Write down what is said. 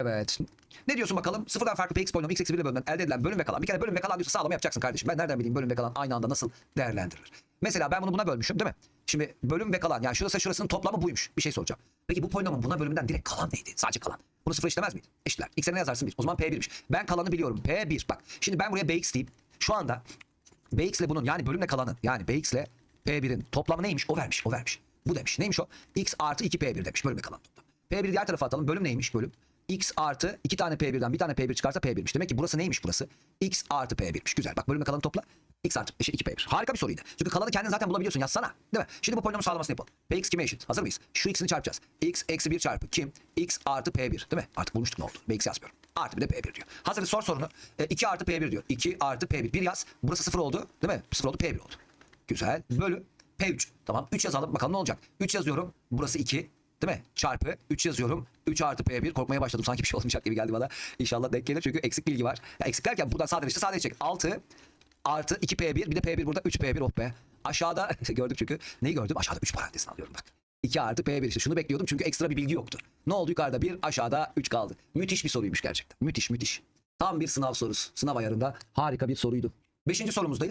Evet. Ne diyorsun bakalım? Sıfırdan farklı px polinom x eksi 1 ile bölümden elde edilen bölüm ve kalan. Bir kere bölüm ve kalan diyorsa sağlama yapacaksın kardeşim. Ben nereden bileyim bölüm ve kalan aynı anda nasıl değerlendirilir? Mesela ben bunu buna bölmüşüm değil mi? Şimdi bölüm ve kalan yani şurası şurasının toplamı buymuş. Bir şey soracağım. Peki bu polinomun buna bölümünden direkt kalan neydi? Sadece kalan. Bunu sıfır eşitlemez miydi? Eşitler. X'e ne yazarsın 1. O zaman P1'miş. Ben kalanı biliyorum. P1. Bak şimdi ben buraya Bx diyeyim. Şu anda Bx ile bunun yani bölümle kalanın yani Bx ile P1'in toplamı neymiş? O vermiş. O vermiş. Bu demiş. Neymiş o? X artı 2 P1 demiş. Bölümle kalan toplam. P1'i diğer tarafa atalım. Bölüm neymiş? Bölüm. X artı 2 tane P1'den bir tane P1 çıkarsa P1'miş. Demek ki burası neymiş burası? X artı P1'miş. Güzel. Bak bölümle kalanı topla. X artı eşit 2 P1. Harika bir soruydu. Çünkü kalanı kendin zaten bulabiliyorsun. Yazsana. Değil mi? Şimdi bu polinomun sağlamasını yapalım. Px kime eşit? Hazır mıyız? Şu x'ini çarpacağız. X eksi 1 çarpı kim? X artı P1. Değil mi? Artık bulmuştuk ne oldu? Bx yazmıyorum. Artı bir de P1 diyor. Hazır sor sorunu. E, 2 artı P1 diyor. 2 artı P1. 1 yaz. Burası 0 oldu. Değil mi? 0 oldu P1 oldu. Güzel. Bölü P3. Tamam. 3 yazalım. Bakalım ne olacak? 3 yazıyorum. Burası 2. Değil mi? Çarpı 3 yazıyorum. 3 artı P1. Korkmaya başladım. Sanki bir şey olmayacak gibi geldi bana. İnşallah denk gelir. Çünkü eksik bilgi var. Ya eksik derken buradan sadeleşti. Sadeleşecek. 6 artı 2 P1. Bir de P1 burada. 3 P1. Oh be. Aşağıda gördüm çünkü. Neyi gördüm? Aşağıda 3 parantezini alıyorum bak. 2 artı P1 işte şunu bekliyordum çünkü ekstra bir bilgi yoktu. Ne oldu yukarıda 1 aşağıda 3 kaldı. Müthiş bir soruymuş gerçekten. Müthiş müthiş. Tam bir sınav sorusu. Sınav ayarında harika bir soruydu. Beşinci sorumuzdayız.